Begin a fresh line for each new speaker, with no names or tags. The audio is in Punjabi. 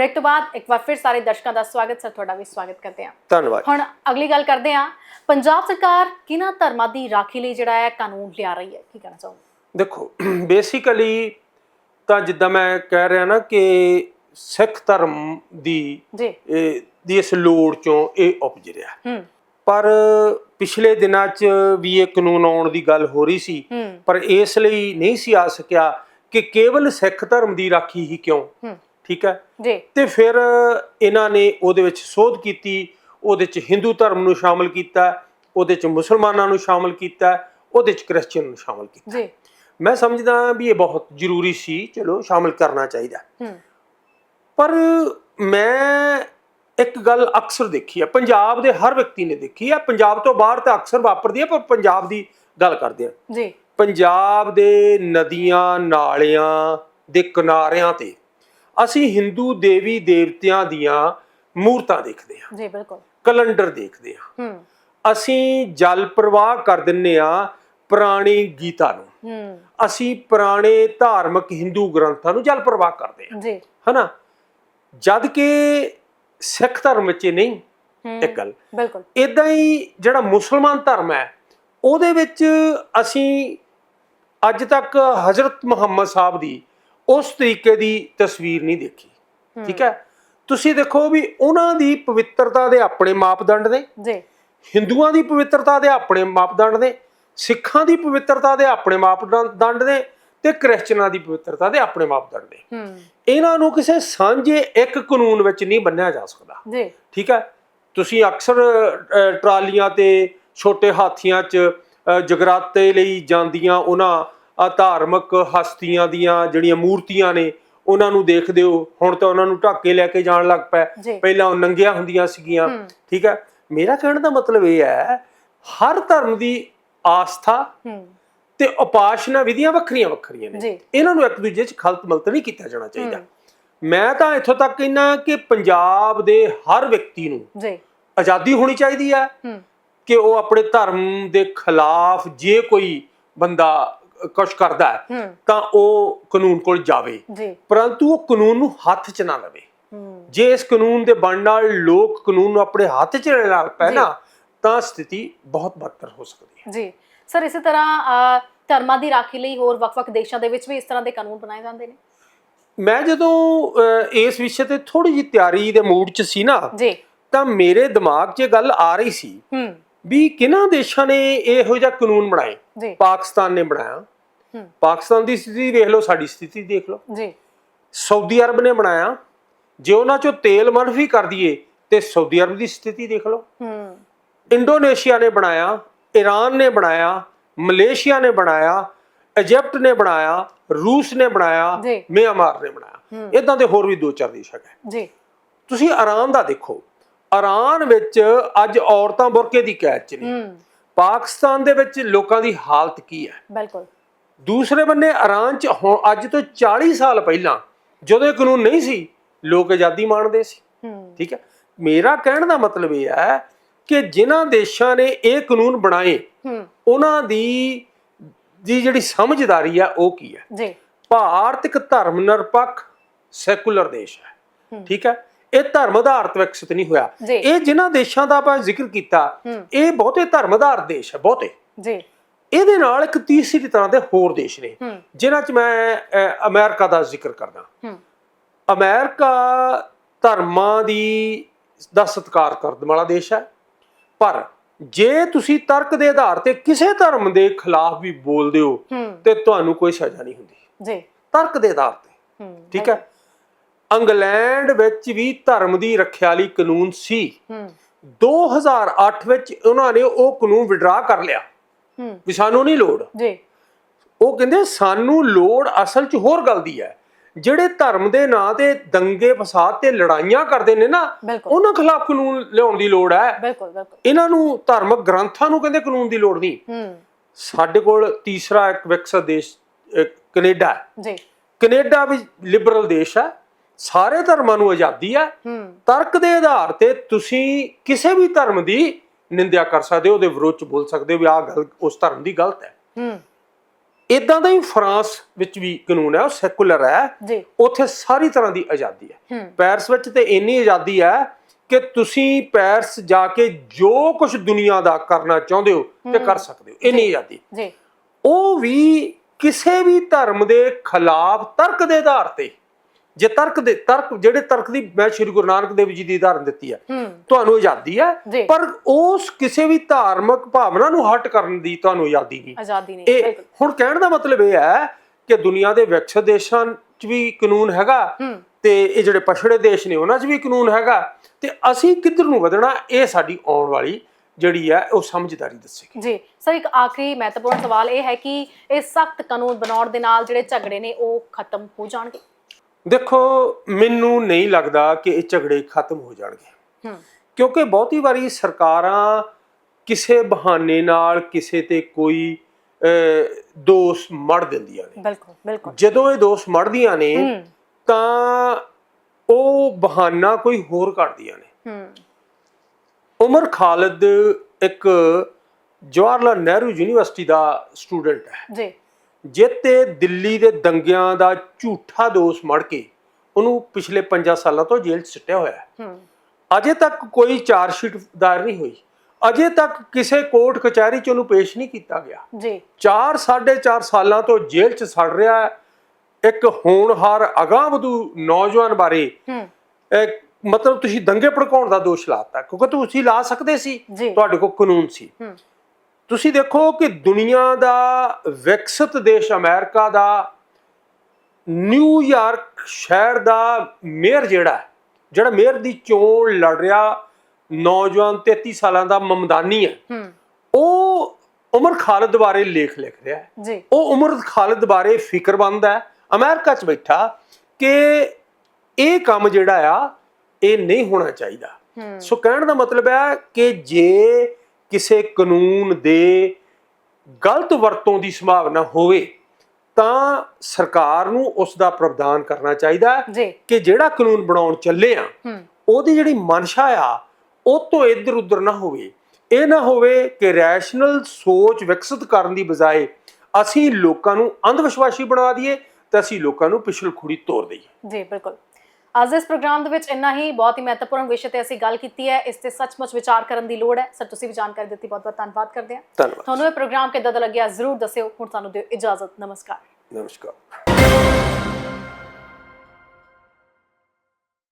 ਬ੍ਰੇਕ ਤੋਂ ਬਾਅਦ ਇੱਕ ਵਾਰ ਫਿਰ ਸਾਰੇ ਦਰਸ਼ਕਾਂ ਦਾ ਸਵਾਗਤ ਸਰ ਤੁਹਾਡਾ ਵੀ ਸਵਾਗਤ ਕਰਦੇ ਹਾਂ।
ਧੰਨਵਾਦ।
ਹੁਣ ਅਗਲੀ ਗੱਲ ਕਰਦੇ ਹਾਂ। ਪੰਜਾਬ ਸਰਕਾਰ ਕਿਹਨਾਂ ਧਰਮਾਂ ਦੀ ਰਾਖੀ ਲਈ ਜਿਹੜਾ ਹੈ ਕਾਨੂੰਨ ਲਿਆ ਰਹੀ ਹੈ? ਕੀ ਕਹਿਣਾ ਚਾਹੋਗੇ?
ਦੇਖੋ ਬੇਸਿਕਲੀ ਤਾਂ ਜਿੱਦਾਂ ਮੈਂ ਕਹਿ ਰਿਹਾ ਨਾ ਕਿ ਸਿੱਖ ਧਰਮ ਦੀ
ਜੀ।
ਇਹ ਦੀ ਇਸ ਲੋੜ ਚੋਂ ਇਹ ਉਪਜ ਰਿਹਾ।
ਹੂੰ।
ਪਰ ਪਿਛਲੇ ਦਿਨਾਂ 'ਚ ਵੀ ਇਹ ਕਾਨੂੰਨ ਆਉਣ ਦੀ ਗੱਲ ਹੋ ਰਹੀ ਸੀ। ਪਰ ਇਸ ਲਈ ਨਹੀਂ ਸੀ ਆ ਸਕਿਆ ਕਿ ਕੇਵਲ ਸਿੱਖ ਧਰਮ ਦੀ ਰਾਖੀ ਹੀ ਕਿਉਂ? ਠੀਕ ਹੈ?
ਜੀ।
ਤੇ ਫਿਰ ਇਹਨਾਂ ਨੇ ਉਹਦੇ ਵਿੱਚ ਸੋਧ ਕੀਤੀ ਉਹਦੇ ਵਿੱਚ ਹਿੰਦੂ ਧਰਮ ਨੂੰ ਸ਼ਾਮਲ ਕੀਤਾ ਉਹਦੇ ਵਿੱਚ ਮੁਸਲਮਾਨਾਂ ਨੂੰ ਸ਼ਾਮਲ ਕੀਤਾ ਉਹਦੇ ਵਿੱਚ ਕ੍ਰਿਸਚੀਅਨ ਨੂੰ ਸ਼ਾਮਲ ਕੀਤਾ।
ਜੀ।
ਮੈਂ ਸਮਝਦਾ ਵੀ ਇਹ ਬਹੁਤ ਜ਼ਰੂਰੀ ਸੀ ਚਲੋ ਸ਼ਾਮਲ ਕਰਨਾ ਚਾਹੀਦਾ। ਪਰ ਮੈਂ ਇੱਕ ਗੱਲ ਅਕਸਰ ਦੇਖੀ ਹੈ ਪੰਜਾਬ ਦੇ ਹਰ ਵਿਅਕਤੀ ਨੇ ਦੇਖੀ ਹੈ ਪੰਜਾਬ ਤੋਂ ਬਾਹਰ ਤਾਂ ਅਕਸਰ ਵਾਪਰਦੀ ਹੈ ਪਰ ਪੰਜਾਬ ਦੀ ਗੱਲ ਕਰਦੇ ਹਾਂ
ਜੀ।
ਪੰਜਾਬ ਦੇ ਨਦੀਆਂ ਨਾਲਿਆਂ ਦੇ ਕਿਨਾਰਿਆਂ ਤੇ ਅਸੀਂ ਹਿੰਦੂ ਦੇਵੀ ਦੇਵਤਿਆਂ ਦੀਆਂ ਮੂਰਤਾਂ ਦੇਖਦੇ ਹਾਂ।
ਜੀ ਬਿਲਕੁਲ।
ਕੈਲੰਡਰ ਦੇਖਦੇ ਹਾਂ।
ਹੂੰ।
ਅਸੀਂ ਜਲ ਪ੍ਰਵਾਹ ਕਰ ਦਿੰਨੇ ਆ ਪੁਰਾਣੀ ਗੀਤਾ ਨੂੰ।
ਹੂੰ।
ਅਸੀਂ ਪੁਰਾਣੇ ਧਾਰਮਿਕ ਹਿੰਦੂ ਗ੍ਰੰਥਾਂ ਨੂੰ ਜਲ ਪ੍ਰਵਾਹ ਕਰਦੇ ਹਾਂ।
ਜੀ।
ਹਨਾ? ਜਦ ਕਿ ਸਿੱਖ ਧਰਮ ਵਿੱਚ ਇਹ ਨਹੀਂ ਇੱਕ ਗੱਲ।
ਬਿਲਕੁਲ।
ਇਦਾਂ ਹੀ ਜਿਹੜਾ ਮੁਸਲਮਾਨ ਧਰਮ ਹੈ ਉਹਦੇ ਵਿੱਚ ਅਸੀਂ ਅੱਜ ਤੱਕ ਹਜ਼ਰਤ ਮੁਹੰਮਦ ਸਾਹਿਬ ਦੀ ਉਸ ਤਰੀਕੇ ਦੀ ਤਸਵੀਰ ਨਹੀਂ ਦੇਖੀ। ਠੀਕ ਹੈ? ਤੁਸੀਂ ਦੇਖੋ ਵੀ ਉਹਨਾਂ ਦੀ ਪਵਿੱਤਰਤਾ ਦੇ ਆਪਣੇ ਮਾਪਦੰਡ ਨੇ।
ਜੀ।
ਹਿੰਦੂਆਂ ਦੀ ਪਵਿੱਤਰਤਾ ਦੇ ਆਪਣੇ ਮਾਪਦੰਡ ਨੇ। ਸਿੱਖਾਂ ਦੀ ਪਵਿੱਤਰਤਾ ਦੇ ਆਪਣੇ ਮਾਪਦੰਡ ਨੇ ਤੇ ਕ੍ਰਿਸਚਨਾਂ ਦੀ ਪਵਿੱਤਰਤਾ ਦੇ ਆਪਣੇ ਮਾਪਦੰਡ ਨੇ। ਇਹਨਾਂ ਨੂੰ ਕਿਸੇ ਸਾਂਝੇ ਇੱਕ ਕਾਨੂੰਨ ਵਿੱਚ ਨਹੀਂ ਬੰਨਿਆ ਜਾ ਸਕਦਾ।
ਜੀ।
ਠੀਕ ਹੈ? ਤੁਸੀਂ ਅਕਸਰ ਟਰਾਲੀਆਂ ਤੇ ਛੋਟੇ ਹਾਥੀਆਂ 'ਚ ਜਗਰਾਤੇ ਲਈ ਜਾਂਦੀਆਂ ਉਹਨਾਂ ਧਾਰਮਿਕ ਹਸਤੀਆਂ ਦੀਆਂ ਜਿਹੜੀਆਂ ਮੂਰਤੀਆਂ ਨੇ ਉਹਨਾਂ ਨੂੰ ਦੇਖਦੇ ਹੋ ਹੁਣ ਤਾਂ ਉਹਨਾਂ ਨੂੰ ਢੱਕ ਲੈ ਕੇ ਜਾਣ ਲੱਗ ਪਏ ਪਹਿਲਾਂ ਉਹ ਨੰਗੀਆਂ ਹੁੰਦੀਆਂ ਸੀਗੀਆਂ। ਠੀਕ ਹੈ? ਮੇਰਾ ਕਹਿਣ ਦਾ ਮਤਲਬ ਇਹ ਹੈ ਹਰ ਧਰਮ ਦੀ ਆਸਥਾ ਤੇ ਉਪਾਸ਼ਨਾ ਵਿਧੀਆਂ ਵੱਖਰੀਆਂ ਵੱਖਰੀਆਂ ਨੇ। ਇਹਨਾਂ ਨੂੰ ਇੱਕ ਦੂਜੇ 'ਚ ਖਲਤ ਮਲਤ ਨਹੀਂ ਕੀਤਾ ਜਾਣਾ ਚਾਹੀਦਾ। ਮੈਂ ਤਾਂ ਇੱਥੋਂ ਤੱਕ ਕਹਿੰਦਾ ਕਿ ਪੰਜਾਬ ਦੇ ਹਰ ਵਿਅਕਤੀ ਨੂੰ
ਜੀ।
ਆਜ਼ਾਦੀ ਹੋਣੀ ਚਾਹੀਦੀ ਹੂੰ। ਕਿ ਉਹ ਆਪਣੇ ਧਰਮ ਦੇ ਖਿਲਾਫ ਜੇ ਕੋਈ ਬੰਦਾ ਕੁਛ ਕਰਦਾ ਹੈ ਤਾਂ ਉਹ ਕਾਨੂੰਨ ਕੋਲ ਜਾਵੇ। ਪਰੰਤੂ ਉਹ ਕਾਨੂੰਨ ਨੂੰ ਹੱਥ 'ਚ ਨਾ ਲਵੇ। ਜੇ ਇਸ ਕਾਨੂੰਨ ਦੇ ਬਣਨ ਨਾਲ ਲੋਕ ਕਾਨੂੰਨ ਨੂੰ ਆਪਣੇ ਹੱਥ 'ਚ
ਜੀ।
ਨਾ ਤਾਂ ਸਥਿਤੀ ਬਹੁਤ ਬਦਤਰ ਹੋ ਸਕਦੀ ਹੈ।
ਜੀ। ਸਰ ਇਸੇ ਤਰ੍ਹਾਂ ਧਰਮਾਂ ਦੀ ਰਾਖੀ ਲਈ ਹੋਰ ਵੱਖ-ਵੱਖ ਦੇਸ਼ਾਂ ਦੇ ਵਿੱਚ ਵੀ ਇਸ ਤਰ੍ਹਾਂ ਦੇ ਕਾਨੂੰਨ ਬਣਾਏ ਜਾਂਦੇ ਨੇ?
ਮੈਂ ਜਦੋਂ ਇਸ ਵਿਸ਼ੇ ਤੇ ਥੋੜੀ ਜਿਹੀ ਤਿਆਰੀ ਦੇ ਮੂਡ 'ਚ ਸੀ ਨਾ
ਜੀ।
ਤਾਂ ਮੇਰੇ ਦਿਮਾਗ 'ਚ ਇਹ ਗੱਲ ਆ ਰਹੀ ਸੀ
ਹੂੰ।
ਵੀ ਕਿਹਨਾਂ ਦੇਸ਼ਾਂ ਨੇ ਇਹੋ ਜਿਹਾ ਕਾਨੂੰਨ ਬਣਾਏ?
ਜੀ।
ਪਾਕਿਸਤਾਨ ਨੇ ਬਣਾਇਆ। ਪਾਕਿਸਤਾਨ ਦੀ ਸਥਿਤੀ ਦੇਖ ਲਓ ਸਾਡੀ ਸਥਿਤੀ ਦੇਖ ਲਓ।
ਜੀ।
ਸਾਊਦੀ ਅਰਬ ਨੇ ਬਣਾਇਆ। ਜੇ ਉਹਨਾਂ ਚੋਂ ਤੇਲ ਮਨਫੀ ਕਰ ਦਈਏ ਤੇ ਸਾਊਦੀ ਅਰਬ ਦੀ ਸਥਿਤੀ ਦੇਖ ਲਓ।
ਹੂੰ।
ਇੰਡੋਨੇਸ਼ੀਆ ਨੇ ਬਣਾਇਆ ਈਰਾਨ ਨੇ ਬਣਾਇਆ ਮਲੇਸ਼ੀਆ ਨੇ ਬਣਾਇਆ ਇਜਿਪਟ ਨੇ ਬਣਾਇਆ ਰੂਸ ਨੇ ਬਣਾਇਆ। ਮਿਆਂਮਾਰ ਨੇ ਬਣਾਇਆ। ਇਦਾਂ ਦੇ ਹੋਰ ਵੀ ਦੋ ਚਾਰ ਦੇਸ਼ ਹੈਗੇ।
ਜੀ।
ਤੁਸੀਂ ਇਰਾਨ ਦਾ ਦੇਖੋ। ਇਰਾਨ ਵਿੱਚ ਅੱਜ ਔਰਤਾਂ ਬੁਰਕੇ ਦੀ ਕੈਦ ਚ ਨੇ। ਪਾਕਿਸਤਾਨ ਦੇ ਵਿੱਚ ਲੋਕਾਂ ਦੀ ਹਾਲਤ ਕੀ ਹੈ?
ਬਿਲਕੁਲ।
ਦੂਸਰੇ ਬੰਨੇ ਇਰਾਨ ਚ ਹੁਣ ਅੱਜ ਤੋਂ 40 ਸਾਲ ਪਹਿਲਾਂ ਜਦੋਂ ਇਹ ਕਾਨੂੰਨ ਨਹੀਂ ਸੀ ਲੋਕ ਆਜ਼ਾਦੀ ਮਾਣਦੇ ਸੀ। ਠੀਕ ਹੈ? ਮੇਰਾ ਕਹਿਣ ਦਾ ਮਤਲਬ ਇਹ ਹੈ ਕਿ ਜਿਨ੍ਹਾਂ ਦੇਸ਼ਾਂ ਨੇ ਇਹ ਕਾਨੂੰਨ ਬਣਾਏ ਉਹਨਾਂ ਦੀ ਦੀ ਜਿਹੜੀ ਸਮਝਦਾਰੀ ਆ ਉਹ ਕੀ ਹੈ?
ਜੀ।
ਭਾਰਤ ਇੱਕ ਧਰਮ ਨਿਰਪੱਖ ਸੈਕੂਲਰ ਦੇਸ਼ ਹੂੰ। ਠੀਕ ਹੈ? ਇਹ ਧਰਮ ਆਧਾਰਿਤ ਵਿਕਸਿਤ ਨਹੀਂ ਹੋਇਆ। ਇਹ ਜਿਨ੍ਹਾਂ ਦੇਸ਼ਾਂ ਦਾ ਆਪਾਂ ਜ਼ਿਕਰ ਕੀਤਾ। ਇਹ ਬਹੁਤੇ ਧਰਮ ਆਧਾਰਿਤ ਦੇਸ਼ ਹੈ ਬਹੁਤੇ।
ਜੀ।
ਇਹਦੇ ਨਾਲ ਇੱਕ ਤੀਸਰੀ ਤਰ੍ਹਾਂ ਦੇ ਹੋਰ ਦੇਸ਼ ਨੇ ਜਿਨ੍ਹਾਂ 'ਚ ਮੈਂ ਅਮਰੀਕਾ ਦਾ ਜ਼ਿਕਰ ਕਰਦਾ। ਅਮਰੀਕਾ ਧਰਮਾਂ ਦੀ ਦਾ ਸਤਿਕਾਰ ਕਰਨ ਵਾਲਾ ਦੇਸ਼ ਹੈ ਪਰ ਜੇ ਤੁਸੀਂ ਤਰਕ ਦੇ ਆਧਾਰ ਤੇ ਕਿਸੇ ਧਰਮ ਦੇ ਖਿਲਾਫ ਵੀ ਬੋਲਦੇ ਹੋ ਤੇ ਤੁਹਾਨੂੰ ਕੋਈ ਸਜ਼ਾ ਨਹੀਂ ਹੁੰਦੀ।
ਜੀ।
ਤਰਕ ਦੇ ਆਧਾਰ ਤੇ। ਠੀਕ ਹੈ? ਇੰਗਲੈਂਡ ਵਿੱਚ ਵੀ ਧਰਮ ਦੀ ਰੱਖਿਆ ਲਈ ਕਾਨੂੰਨ ਸੀ।
ਹੂੰ।
2008 ਵਿੱਚ ਉਹਨਾਂ ਨੇ ਉਹ ਕਾਨੂੰਨ ਵਿਡਰਾ ਕਰ ਲਿਆ।
ਹੂੰ।
ਵੀ ਸਾਨੂੰ ਨਹੀਂ ਲੋੜ।
ਜੀ।
ਉਹ ਕਹਿੰਦੇ ਸਾਨੂੰ ਲੋੜ ਅਸਲ 'ਚ ਹੋਰ ਗੱਲ ਦੀ ਹੈ। ਜਿਹੜੇ ਧਰਮ ਦੇ ਨਾਂ ਤੇ ਦੰਗੇ ਫਸਾਦ ਤੇ ਲੜਾਈਆਂ ਕਰਦੇ ਨੇ ਨਾ ਉਹਨਾਂ ਖਿਲਾਫ ਕਾਨੂੰਨ ਲਿਆਉਣ ਦੀ ਲੋੜ ਹੈ।
ਬਿਲਕੁਲ ਬਿਲਕੁਲ।
ਇਹਨਾਂ ਨੂੰ ਧਾਰਮਿਕ ਗ੍ਰੰਥਾਂ ਨੂੰ ਕਹਿੰਦੇ ਕਾਨੂੰਨ ਦੀ ਲੋੜ ਨਹੀਂ।
ਹੂੰ।
ਸਾਡੇ ਕੋਲ ਤੀਸਰਾ ਇੱਕ ਵਿਕਸਿਤ ਦੇਸ਼ ਕੈਨੇਡਾ
ਜੀ।
ਕੈਨੇਡਾ ਵੀ ਲਿਬਰਲ ਦੇਸ਼ ਹੈ। ਸਾਰੇ ਧਰਮਾਂ ਨੂੰ ਆਜ਼ਾਦੀ ਹੈ। ਤਰਕ ਦੇ ਆਧਾਰ ਤੇ ਤੁਸੀਂ ਕਿਸੇ ਵੀ ਧਰਮ ਦੀ ਨਿੰਦਿਆ ਕਰ ਸਕਦੇ ਹੋ ਉਹਦੇ ਵਿਰੋਧ ਚ ਬੋਲ ਸਕਦੇ ਹੋ ਵੀ ਆਹ ਗੱਲ ਉਸ ਧਰਮ ਦੀ ਗਲਤ ਹੈ। ਇਦਾਂ ਦਾ ਹੀ ਫਰਾਂਸ ਵਿੱਚ ਵੀ ਕਾਨੂੰਨ ਹੈ ਉਹ ਸੈਕੂਲਰ ਹੈ। ਉੱਥੇ ਸਾਰੀ ਤਰ੍ਹਾਂ ਦੀ ਆਜ਼ਾਦੀ ਹੈ।
ਹੂੰ।
ਪੈਰਿਸ ਵਿੱਚ ਤੇ ਇੰਨੀ ਆਜ਼ਾਦੀ ਹੈ ਕਿ ਤੁਸੀਂ ਪੈਰਿਸ ਜਾ ਕੇ ਜੋ ਕੁਝ ਦੁਨੀਆ ਦਾ ਕਰਨਾ ਚਾਹੁੰਦੇ ਹੋ ਤੇ ਕਰ ਸਕਦੇ ਹੋ। ਇੰਨੀ ਆਜ਼ਾਦੀ।
ਜੀ।
ਉਹ ਵੀ ਕਿਸੇ ਵੀ ਧਰਮ ਦੇ ਖਿਲਾਫ ਤਰਕ ਦੇ ਆਧਾਰ ਤੇ ਜੇ ਤਰਕ ਦੇ ਤਰਕ ਜਿਹੜੇ ਤਰਕ ਦੀ ਮੈਂ ਸ਼੍ਰੀ ਗੁਰੂ ਨਾਨਕ ਦੇਵ ਜੀ ਦੀ ਉਦਾਹਰਨ ਦਿੱਤੀ ਹੈ। ਤੁਹਾਨੂੰ ਆਜ਼ਾਦੀ ਹੈ। ਪਰ ਉਸ ਕਿਸੇ ਵੀ ਧਾਰਮਿਕ ਭਾਵਨਾ ਨੂੰ ਹਟ ਕਰਨ ਦੀ ਤੁਹਾਨੂੰ ਆਜ਼ਾਦੀ ਨਹੀਂ।
ਆਜ਼ਾਦੀ ਨਹੀਂ
ਇਹ ਹੁਣ ਕਹਿਣ ਦਾ ਮਤਲਬ ਇਹ ਹੈ ਕਿ ਦੁਨੀਆ ਦੇ ਵਿਕਸਿਤ ਦੇਸ਼ਾਂ 'ਚ ਵੀ ਕਾਨੂੰਨ ਹੈਗਾ ਤੇ ਇਹ ਜਿਹੜੇ ਪਛੜੇ ਦੇਸ਼ ਨੇ ਉਹਨਾਂ 'ਚ ਵੀ ਕਾਨੂੰਨ ਹੈਗਾ ਤੇ ਅਸੀਂ ਕਿੱਧਰ ਨੂੰ ਵਧਣਾ ਇਹ ਸਾਡੀ ਆਉਣ ਵਾਲੀ ਜਿਹੜੀ ਹੈ ਉਹ ਸਮਝਦਾਰੀ ਦੱਸੇਗੀ।
ਜੀ ਸਰ ਇੱਕ ਆਖਰੀ ਮਹੱਤਵਪੂਰਨ ਸਵਾਲ ਇਹ ਹੈ ਕਿ ਇਹ ਸਖਤ ਕਾਨੂੰਨ ਬਣਾਉਣ ਦੇ ਨਾਲ ਜਿਹੜੇ ਝਗੜੇ ਨੇ ਉਹ ਖਤਮ ਹੋ ਜਾਣਗੇ?
ਦੇਖੋ ਮੈਨੂੰ ਨਹੀਂ ਲੱਗਦਾ ਕਿ ਇਹ ਝਗੜੇ ਖਤਮ ਹੋ ਜਾਣਗੇ।
ਹੂੰ।
ਕਿਉਂਕਿ ਬਹੁਤੀ ਵਾਰੀ ਸਰਕਾਰਾਂ ਕਿਸੇ ਬਹਾਨੇ ਨਾਲ ਕਿਸੇ ਤੇ ਕੋਈ ਦੋਸ਼ ਮੜ ਦਿੰਦੀਆਂ ਨੇ।
ਬਿਲਕੁਲ ਬਿਲਕੁਲ।
ਜਦੋਂ ਇਹ ਦੋਸ਼ ਮੜਦੀਆਂ ਨੇ ਤਾਂ ਉਹ ਬਹਾਨਾ ਕੋਈ ਹੋਰ ਕੱਢਦੀਆਂ ਨੇ।
ਹੂੰ।
ਉਮਰ ਖਾਲਿਦ ਇੱਕ ਜਵਾਹਰ ਲਾਲ ਨਹਿਰੂ ਯੂਨੀਵਰਸਿਟੀ ਦਾ ਸਟੂਡੈਂਟ ਹੈ।
ਜੀ।
ਜਿੱਤੇ ਦਿੱਲੀ ਦੇ ਦੰਗਿਆਂ ਦਾ ਝੂਠਾ ਦੋਸ਼ ਮੜ ਕੇ ਉਹਨੂੰ ਪਿਛਲੇ 5 ਸਾਲਾਂ ਤੋਂ ਜੇਲ੍ਹ 'ਚ ਸਿੱਟਿਆ ਹੋਇਆ ਹੈ। ਅਜੇ ਤੱਕ ਕੋਈ ਚਾਰਜ ਸ਼ੀਟ ਦਾਇਰ ਨਹੀਂ ਹੋਈ। ਅਜੇ ਤੱਕ ਕਿਸੇ ਕੋਰਟ ਕਚਹਿਰੀ 'ਚ ਉਹਨੂੰ ਪੇਸ਼ ਨਹੀਂ ਕੀਤਾ ਗਿਆ।
ਜੀ।
4 4.5 ਸਾਲਾਂ ਤੋਂ ਜੇਲ੍ਹ 'ਚ ਸੜ ਰਿਹਾ ਹੈ। ਇੱਕ ਹੋਣਹਾਰ ਅਗਾਂਹਵਧੂ ਨੌਜਵਾਨ ਬਾਰੇ ਮਤਲਬ ਤੁਸੀਂ ਦੰਗੇ ਭੜਕਾਉਣ ਦਾ ਦੋਸ਼ ਲਾਤਾ ਕਿਉਂਕਿ ਤੁਸੀਂ ਲਾ ਸਕਦੇ ਸੀ। ਤੁਹਾਡੇ ਕੋਲ ਕਾਨੂੰਨ ਸੀ। ਤੁਸੀਂ ਦੇਖੋ ਕਿ ਦੁਨੀਆ ਦਾ ਵਿਕਸਿਤ ਦੇਸ਼ ਅਮਰੀਕਾ ਦਾ ਨਿਊਯਾਰਕ ਸ਼ਹਿਰ ਦਾ ਮੇਅਰ ਜਿਹੜਾ ਜਿਹੜਾ ਮੇਅਰ ਦੀ ਚੋਣ ਲੜ ਰਿਹਾ ਨੌਜਵਾਨ 33 ਸਾਲਾਂ ਦਾ ਮਮਦਾਨੀ ਹੈ ਉਹ ਉਮਰ ਖਾਲਿਦ ਬਾਰੇ ਲੇਖ ਲਿਖ ਰਿਹਾ ਹੈ। ਉਹ ਉਮਰ ਖਾਲਿਦ ਬਾਰੇ ਫਿਕਰਮੰਦ ਹੈ। ਅਮਰੀਕਾ 'ਚ ਬੈਠਾ ਕਿ ਇਹ ਕੰਮ ਜਿਹੜਾ ਆ ਇਹ ਨਹੀਂ ਹੋਣਾ ਚਾਹੀਦਾ। ਸੋ ਕਹਿਣ ਦਾ ਮਤਲਬ ਹੈ ਕਿ ਜੇ ਕਿਸੇ ਕਾਨੂੰਨ ਦੇ ਗਲਤ ਵਰਤੋਂ ਦੀ ਸੰਭਾਵਨਾ ਹੋਵੇ ਤਾਂ ਸਰਕਾਰ ਨੂੰ ਉਸ ਦਾ ਪ੍ਰਾਵਧਾਨ ਕਰਨਾ ਚਾਹੀਦਾ ਕਿ ਜਿਹੜਾ ਕਾਨੂੰਨ ਬਣਾਉਣ ਚੱਲੇ ਆ ਉਹਦੀ ਜਿਹੜੀ ਮਨਸ਼ਾ ਆ ਉਹ ਤੋਂ ਇੱਧਰ ਉੱਧਰ ਨਾ ਹੋਵੇ। ਇਹ ਨਾ ਹੋਵੇ ਕਿ ਰੈਸ਼ਨਲ ਸੋਚ ਵਿਕਸਿਤ ਕਰਨ ਦੀ ਬਜਾਏ ਅਸੀਂ ਲੋਕਾਂ ਨੂੰ ਅੰਧ ਵਿਸ਼ਵਾਸੀ ਬਣਾ ਦਈਏ ਤੇ ਅਸੀਂ ਲੋਕਾਂ ਨੂੰ ਪਿਛਲ ਖੁੜੀ ਤੋੜ ਦਈਏ।
ਜੀ ਬਿਲਕੁਲ। ਅੱਜ ਇਸ ਪ੍ਰੋਗਰਾਮ ਦੇ ਵਿੱਚ ਇੰਨਾ ਹੀ ਬਹੁਤ ਹੀ ਮਹੱਤਵਪੂਰਨ ਵਿਸ਼ੇ ਤੇ ਅਸੀਂ ਗੱਲ ਕੀਤੀ ਹੈ ਇਸ ਤੇ ਸੱਚਮੁੱਚ ਵਿਚਾਰ ਕਰਨ ਦੀ ਲੋੜ ਹੈ। ਸਰ ਤੁਸੀਂ ਵੀ ਜਾਣਕਾਰੀ ਦਿੱਤੀ ਬਹੁਤ ਬਹੁਤ ਧੰਨਵਾਦ ਕਰਦੇ ਹਾਂ। ਤੁਹਾਨੂੰ ਇਹ ਪ੍ਰੋਗਰਾਮ ਕਿੱਦਾਂ ਦਾ ਲੱਗਿਆ ਜ਼ਰੂਰ ਦੱਸਿਓ ਹੁਣ ਸਾਨੂੰ ਦਿਓ ਇਜਾਜ਼ਤ। ਨਮਸਕਾਰ।
ਨਮਸਕਾਰ।